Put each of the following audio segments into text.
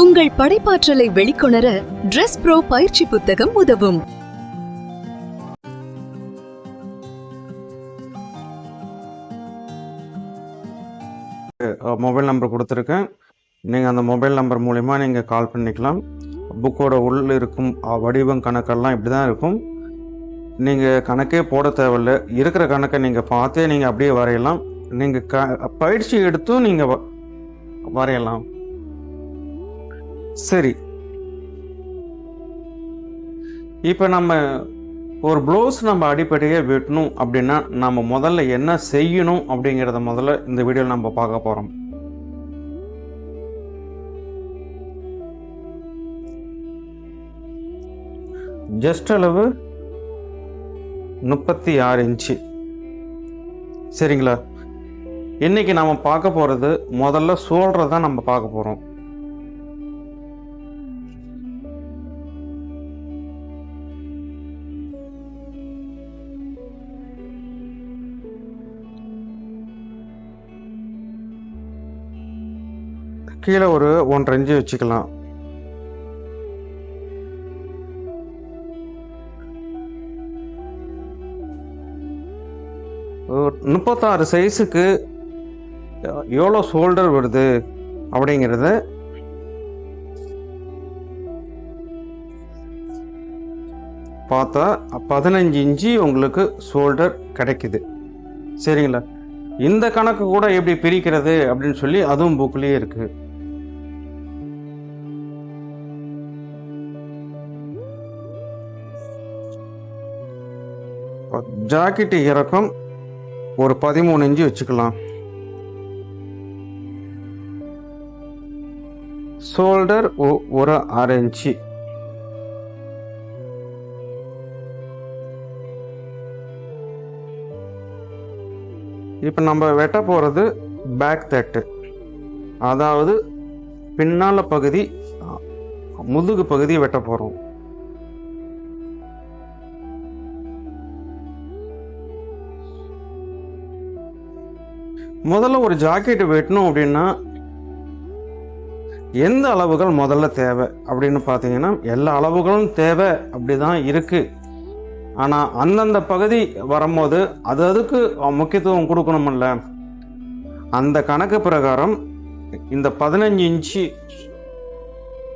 உங்கள் படைப்பாற்றலை வெளிக்கொணர dress bro பயிற்சி புத்தகம் உதவும். மொபைல் நம்பர் கொடுத்துருக்கேன். நீங்கள் அந்த மொபைல் நம்பர் மூலிமா நீங்கள் கால் பண்ணிக்கலாம். புக்கோட உள்ள இருக்கும் வடிவம் கணக்கெல்லாம் இப்படி தான் இருக்கும். நீங்கள் கணக்கே போட தேவையில்ல. இருக்கிற கணக்கை நீங்கள் பார்த்தே நீங்கள் அப்படியே வரையலாம். நீங்கள் க பயிற்சி எடுத்தும் நீங்கள் வ- வரையலாம். சரி. இப்போ நம்ம ஒரு ப்ளவுஸ் நம்ம அடிப்படையாக வெட்டணும் அப்படின்னா நம்ம முதல்ல என்ன செய்யணும் அப்படிங்கிறத முதல்ல இந்த வீடியோவில் நம்ம பார்க்க போகிறோம் ஜஸ்ட் அளவு முப்பத்தி ஆறு இன்ச்சு. சரிங்களா? இன்னைக்கு நாம் பார்க்க போகிறது முதல்ல சோல்டரை தான் நம்ம பார்க்க போகிறோம் கீழே ஒரு ஒன்றரை இன்ச்சு வச்சுக்கலாம். முப்பத்தாறு சைஸுக்கு எவ்வளோ ஷோல்டர் வருது அப்படிங்கிறத பார்த்தா பதினஞ்சு இன்ச்சு உங்களுக்கு ஷோல்டர் கிடைக்குது. சரிங்களா? இந்த கணக்கு கூட எப்படி பிரிக்கிறது அப்படின்னு சொல்லி அதுவும் புக்லேயே இருக்குது ஜாக்கெட் இறக்கம் ஒரு பதிமூணு இன்ச்சு வச்சுக்கலாம். ஷோல்டர் ஒரு அரை இன்ச்சு. இப்போ நம்ம வெட்ட போகிறது பேக் தட்டு அதாவது பின்னால பகுதி முதுகு பகுதி வெட்ட போகிறோம் முதல்ல ஒரு ஜாக்கெட் வெட்டணும் அப்படின்னா எந்த அளவுகள் முதல்ல தேவை அப்படின்னு பார்த்தீங்கன்னா எல்லா அளவுகளும் தேவை அப்படிதான் இருக்குது ஆனால் அந்தந்த பகுதி வரும்போது அது அதுக்கு முக்கியத்துவம் கொடுக்கணுமில்ல. அந்த கணக்கு பிரகாரம் இந்த பதினஞ்சு இன்ச்சு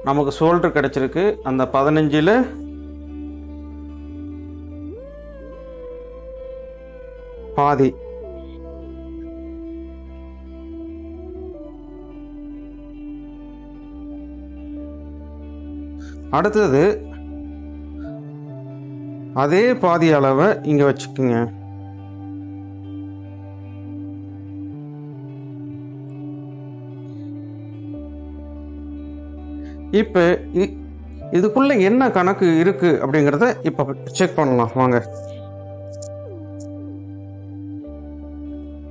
நமக்கு சோல்டர் கிடைச்சிருக்கு. அந்த பதினஞ்சில் பாதி அடுத்தது அதே பாதி அளவை இங்க வச்சுக்கோங்க. இப்ப இ- இதுக்குள்ள என்ன கணக்கு இருக்கு அப்படிங்கறத இப்ப செக் பண்ணலாம். வாங்க.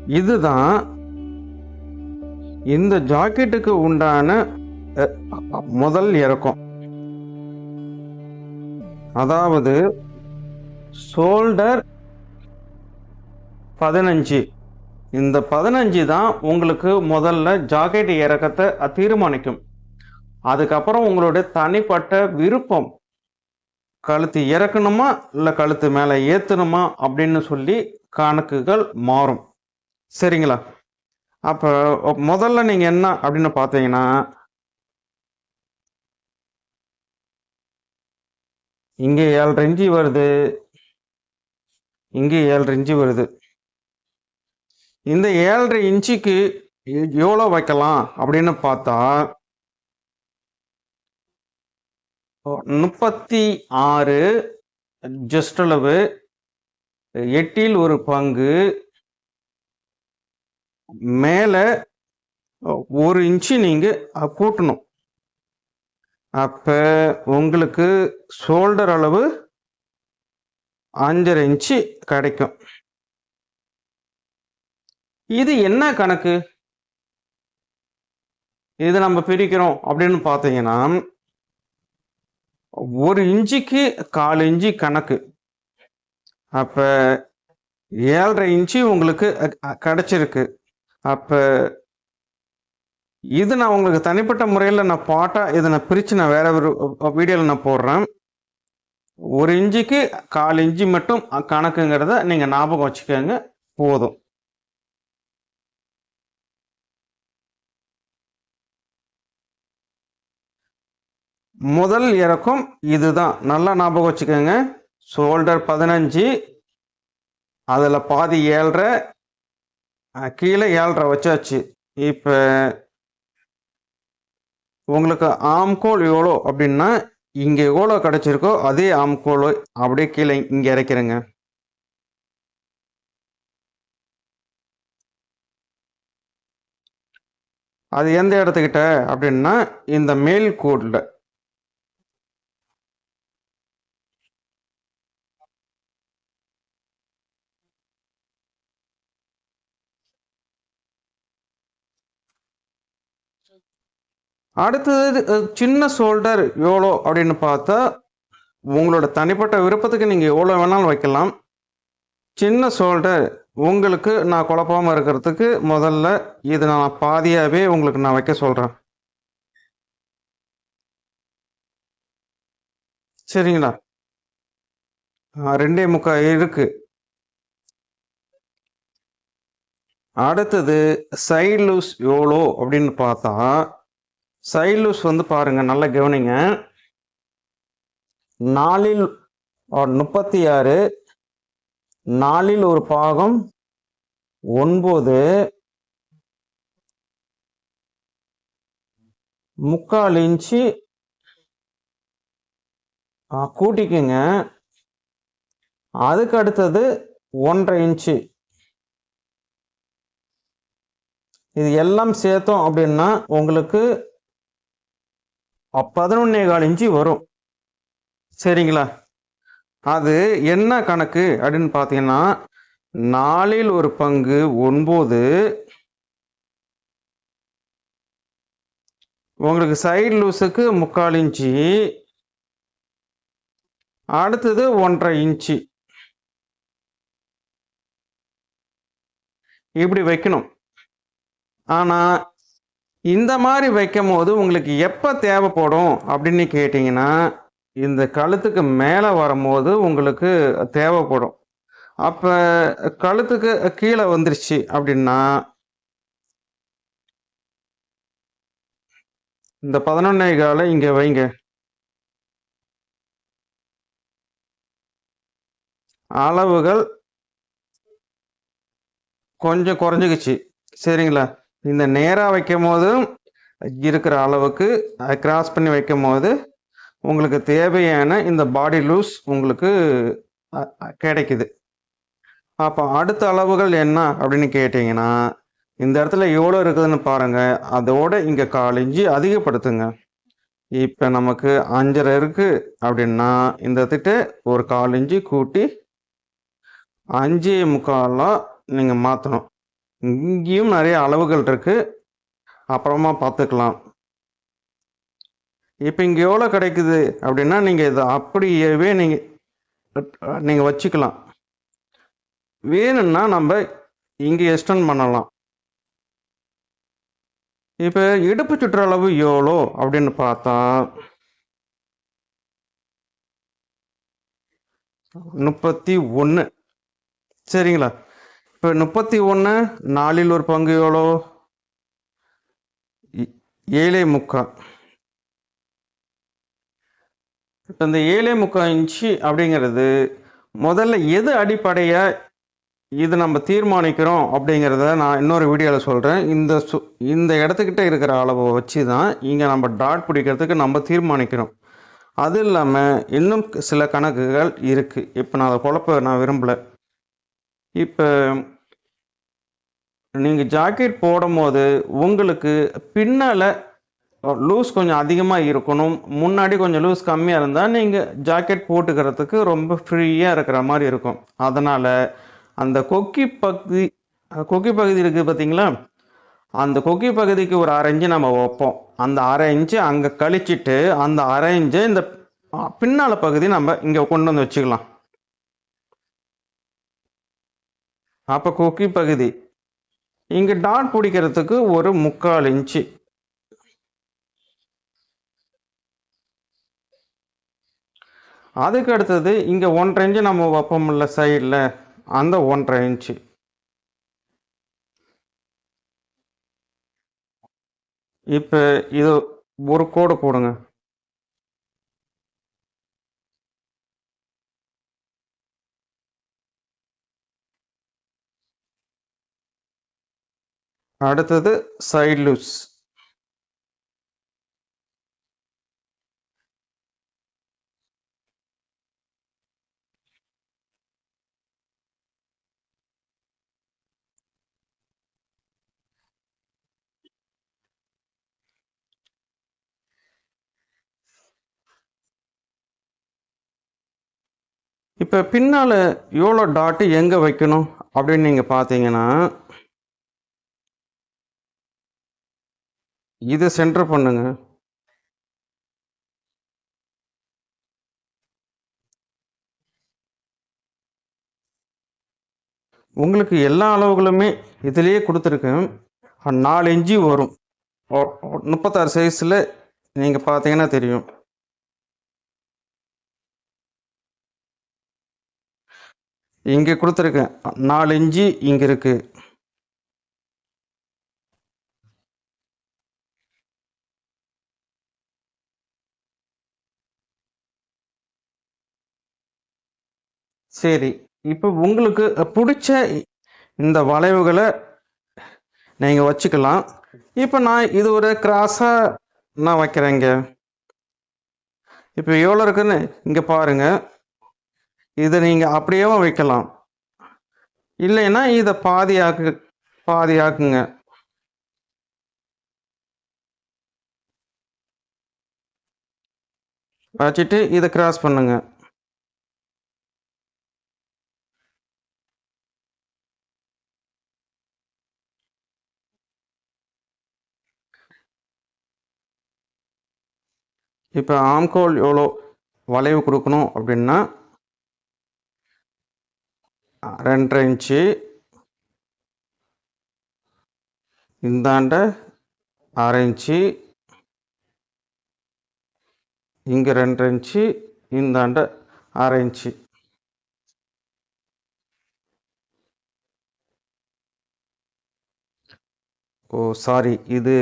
இதுதான் இந்த ஜாக்கெட்டுக்கு உண்டான முதல் இறக்கம். அதாவது ஷோல்டர் பதினஞ்சு. இந்த பதினஞ்சு தான் உங்களுக்கு முதல்ல ஜாக்கெட் இறக்கத்தை தீர்மானிக்கும். அதுக்கப்புறம் உங்களுடைய தனிப்பட்ட விருப்பம். கழுத்து இறக்கணுமா இல்லை கழுத்து மேலே ஏற்றணுமா அப்படின்னு சொல்லி கணக்குகள் மாறும். சரிங்களா? அப்போ முதல்ல நீங்கள் என்ன அப்படின்னு பார்த்தீங்கன்னா இங்கே ஏழரை இன்ச்சு வருது. இங்கே ஏழரை இன்ச்சு வருது. இந்த ஏழரை இன்ச்சுக்கு எவ்வளோ வைக்கலாம் அப்படின்னு பார்த்தா முப்பத்தி ஆறு ஜஸ்ட் அளவு எட்டில் ஒரு பங்கு மேலே ஒரு இன்ச்சு நீங்கள் கூட்டணும். அப்ப உங்களுக்கு ஷோல்டர் அளவு அஞ்சரை இன்ச்சு கிடைக்கும். இது என்ன கணக்கு? இது நம்ம பிரிக்கிறோம் அப்படின்னு பார்த்தீங்கன்னா ஒரு இன்ச்சுக்கு கால் இன்ச்சு கணக்கு. அப்ப ஏழரை இன்ச்சு உங்களுக்கு கிடைச்சிருக்கு. அப்ப இது நான் உங்களுக்கு தனிப்பட்ட முறையில் நான் பாட்டாக இதை நான் பிரித்து நான் வேறு ஒரு வீடியோவில் நான் போடுறேன். ஒரு இன்ச்சுக்கு கால் இன்ச்சு மட்டும் கணக்குங்கிறத நீங்கள் ஞாபகம் வச்சுக்கோங்க. போதும். முதல் இறக்கும் இதுதான். நல்லா ஞாபகம் வச்சுக்கோங்க. ஷோல்டர் பதினஞ்சு அதில் பாதி ஏழ்ரை கீழே ஏழ்ரை வச்சாச்சு. இப்போ உங்களுக்கு ஆம்கோல் எவ்வளோ அப்படின்னா இங்கே எவ்வளோ கிடச்சிருக்கோ அதே ஆம்கோல் அப்படியே கீழே இங்கே இறக்கிறேங்க அது எந்த இடத்துக்கிட்ட அப்படின்னா இந்த மேல் கோடில். அடுத்தது சின்ன ஷோல்டர் எவ்வளோ அப்படின்னு பார்த்தா உங்களோட தனிப்பட்ட விருப்பத்துக்கு நீங்கள் எவ்வளோ வேணாலும் வைக்கலாம். சின்ன ஷோல்டர் உங்களுக்கு நான் குழப்பாமல் இருக்கிறதுக்கு முதல்ல இது நான் பாதியாகவே உங்களுக்கு நான் வைக்க சொல்கிறேன் சரிங்களா? ரெண்டே முக்கால் இருக்கு. அடுத்தது சைடு லூஸ் எவ்வளோ அப்படின்னு பார்த்தா சைடு லூஸ் வந்து பாருங்க நல்லா கவனிங்க. நாலில் முப்பத்தி ஆறு நாலில் ஒரு பாகம் ஒன்பது. முக்கால் இன்ச்சு கூட்டிக்குங்க. அதுக்கு அடுத்தது ஒன்றரை இன்ச்சு. இது எல்லாம் சேர்த்தோம் அப்படின்னா உங்களுக்கு பதினொன்னே கால் இன்ச்சு வரும். சரிங்களா? அது என்ன கணக்கு அப்படின்னு பார்த்தீங்கன்னா நாலில் ஒரு பங்கு ஒன்பது. உங்களுக்கு சைடு லூஸுக்கு முக்கால் இன்ச்சு. அடுத்தது ஒன்றரை இன்ச்சு. இப்படி வைக்கணும். ஆனால் இந்த மாதிரி வைக்கும் போது உங்களுக்கு எப்போ தேவைப்படும் அப்படின்னு கேட்டிங்கன்னா இந்த கழுத்துக்கு மேலே வரும்போது உங்களுக்கு தேவைப்படும். அப்போ கழுத்துக்கு கீழே வந்துருச்சு அப்படின்னா இந்த பதினொன்னே காலை இங்க வைங்க. அளவுகள் கொஞ்சம் குறைஞ்சிக்குச்சு. சரிங்களா? இந்த நேராக வைக்கும் போதும் இருக்கிற அளவுக்கு கிராஸ் பண்ணி வைக்கும் போது உங்களுக்கு தேவையான இந்த பாடி லூஸ் உங்களுக்கு கிடைக்குது. அப்போ அடுத்த அளவுகள் என்ன அப்படின்னு கேட்டிங்கன்னா இந்த இடத்துல எவ்வளோ இருக்குதுன்னு பாருங்கள் அதோட இங்கே கால் இஞ்சி அதிகப்படுத்துங்க. இப்போ நமக்கு அஞ்சரை இருக்குது அப்படின்னா இந்த திட்டு ஒரு கால் இன்ச்சு கூட்டி அஞ்சே முக்காலாக நீங்கள் மாற்றணும் இங்கேயும் நிறைய அளவுகள் இருக்கு. அப்புறமா பார்த்துக்கலாம். இப்போ இங்கே எவ்வளோ கிடைக்குது அப்படின்னா நீங்கள் இதை அப்படியே நீங்கள் நீங்கள் வச்சுக்கலாம். வேணும்னா நம்ம இங்கே எக்ஸ்டெண்ட் பண்ணலாம். இப்போ இடுப்பு சுற்றளவு எவ்வளோ அப்படின்னு பார்த்தா முப்பத்தி ஒன்று சரிங்களா? இப்போ முப்பத்தி ஒன்று நாலில் ஒரு பங்கு எவ்வளோ? ஏ- ஏழே முக்கால். இப்போ இந்த ஏழே முக்கால் இன்ச்சு அப்படிங்கிறது முதல்ல எது அடிப்படையா இது நம்ம தீர்மானிக்கிறோம் அப்படிங்கிறத நான் இன்னொரு வீடியோவில் சொல்கிறேன் இந்த சு இந்த இடத்துக்கிட்ட இருக்கிற அளவை வச்சு தான் இங்கே நம்ம டாட் பிடிக்கிறதுக்கு நம்ம தீர்மானிக்கிறோம். அது இல்லாமல் இன்னும் சில கணக்குகள் இருக்குது இப்போ நான் அதை குழப்ப நான் விரும்பலை. இப்போ நீங்கள் ஜாக்கெட் போடும்போது உங்களுக்கு பின்னால் லூஸ் கொஞ்சம் அதிகமாக இருக்கணும். முன்னாடி கொஞ்சம் லூஸ் கம்மியாக இருந்தால் நீங்கள் ஜாக்கெட் போட்டுக்கிறதுக்கு ரொம்ப ஃப்ரீயாக இருக்கிற மாதிரி இருக்கும். அதனால் அந்த கொக்கி பகுதி கொக்கி பகுதி இருக்குது பார்த்தீங்களா அந்த கொக்கி பகுதிக்கு ஒரு அரை இன்ச்சு நம்ம வைப்போம். அந்த அரை இன்ச்சு அங்கே கழிச்சிட்டு அந்த அரை இன்ச்சு இந்த பின்னால் பகுதி நம்ம இங்கே கொண்டு வந்து வச்சுக்கலாம். அப்போ கொக்கி பகுதி. இங்கே டாட் பிடிக்கிறதுக்கு ஒரு முக்கால் இன்ச்சு அதுக்கு அடுத்தது இங்கே ஒன்றரை இன்ச்சு நம்ம வைப்போம்ல சைடில் அந்த ஒன்றரை இன்ச்சு இப்போ இது ஒரு கோடு போடுங்க. அடுத்தது சைட் லூஸ் இப்போ பின்னால் எவ்வளோ டாட்டு எங்கே வைக்கணும் அப்படின்னு நீங்கள் பார்த்தீங்கன்னா இது சென்டர் பண்ணுங்க. உங்களுக்கு எல்லா அளவுகளுமே இதுலேயே கொடுத்துருக்கேன். நாலு இன்ச்சு வரும். முப்பத்தாறு சைஸில் நீங்கள் பார்த்தீங்கன்னா தெரியும். இங்கே கொடுத்துருக்கேன். நாலு இன்ச்சு இங்கே இருக்கு. சரி இப்போ உங்களுக்கு பிடிச்ச இந்த வளைவுகளை நீங்கள் வச்சுக்கலாம். இப்போ நான் இது ஒரு கிராஸாக நான் வைக்கிறேங்க. இப்போ எவ்வளோ இருக்குன்னு இங்கே பாருங்கள் இதை நீங்கள் அப்படியேவும் வைக்கலாம். இல்லைன்னா இதை பாதியாக்கு பாதியாக்குங்க. வச்சுட்டு இதை கிராஸ் பண்ணுங்கள் இப்போ ஆம்கோல் எவ்வளோ வளைவு கொடுக்கணும் அப்படின்னா ரெண்டரை இன்ச்சு. இந்தாண்ட அரை இன்ச்சு. இங்கே ரெண்டரை இன்ச்சு இந்தாண்ட அரை இன்ச்சு. ஓ சாரி இது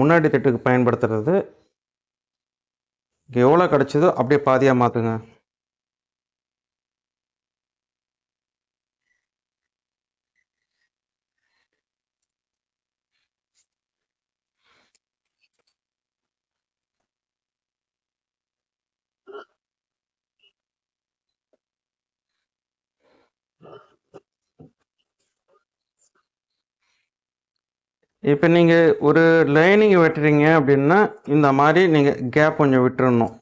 முன்னாடி தட்டுக்கு பயன்படுத்துறது எவ்வளோ கிடச்சிதோ அப்படியே பாதியாக மாற்றுங்க இப்போ நீங்கள் ஒரு லைனிங் வெட்டுறீங்க அப்படின்னா இந்த மாதிரி நீங்கள் கேப் கொஞ்சம் விட்டுறணும்.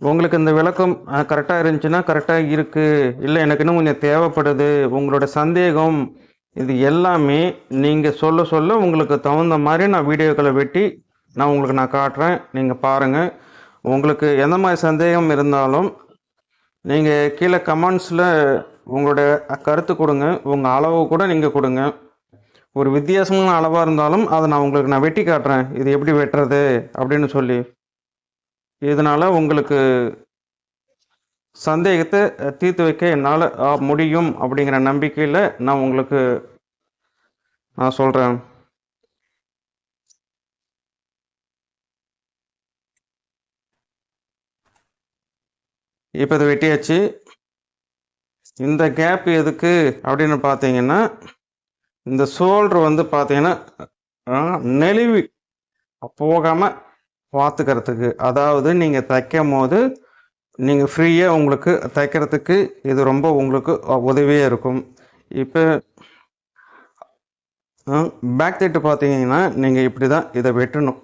உங்களுக்கு இந்த விளக்கம் கரெக்டாக இருந்துச்சுன்னா கரெக்டாக இருக்குது இல்லை எனக்கு இன்னும் கொஞ்சம் தேவைப்படுது. உங்களோட சந்தேகம் இது எல்லாமே நீங்கள் சொல்ல சொல்ல உங்களுக்கு தகுந்த மாதிரி நான் வீடியோக்களை வெட்டி நான் உங்களுக்கு நான் காட்டுறேன். நீங்கள் பாருங்கள் உங்களுக்கு எந்த மாதிரி சந்தேகம் இருந்தாலும் நீங்கள் கீழே கமெண்ட்ஸில் உங்களுடைய கருத்து கொடுங்க. உங்கள் அளவு கூட நீங்கள் கொடுங்க. ஒரு வித்தியாசமான அளவாக இருந்தாலும் அதை நான் உங்களுக்கு நான் வெட்டி காட்டுறேன். இது எப்படி வெட்டுறது அப்படின்னு சொல்லி. இதனால் உங்களுக்கு சந்தேகத்தை தீர்த்து வைக்க என்னால் முடியும் அப்படிங்கிற நம்பிக்கையில் நான் உங்களுக்கு நான் சொல்கிறேன் இப்போ இதை வெட்டியாச்சு. இந்த கேப் எதுக்கு அப்படின்னு பார்த்தீங்கன்னா இந்த சோல்ட்ரு வந்து பார்த்தீங்கன்னா நெளிவு போகாமல் பார்த்துக்கிறதுக்கு அதாவது நீங்கள் தைக்கும் போது நீங்கள் ஃப்ரீயாக உங்களுக்கு தைக்கிறதுக்கு இது ரொம்ப உங்களுக்கு உதவியாக இருக்கும். இப்போ பேக் தைட்டு பார்த்தீங்கன்னா நீங்கள் இப்படி தான் இதை வெட்டணும்.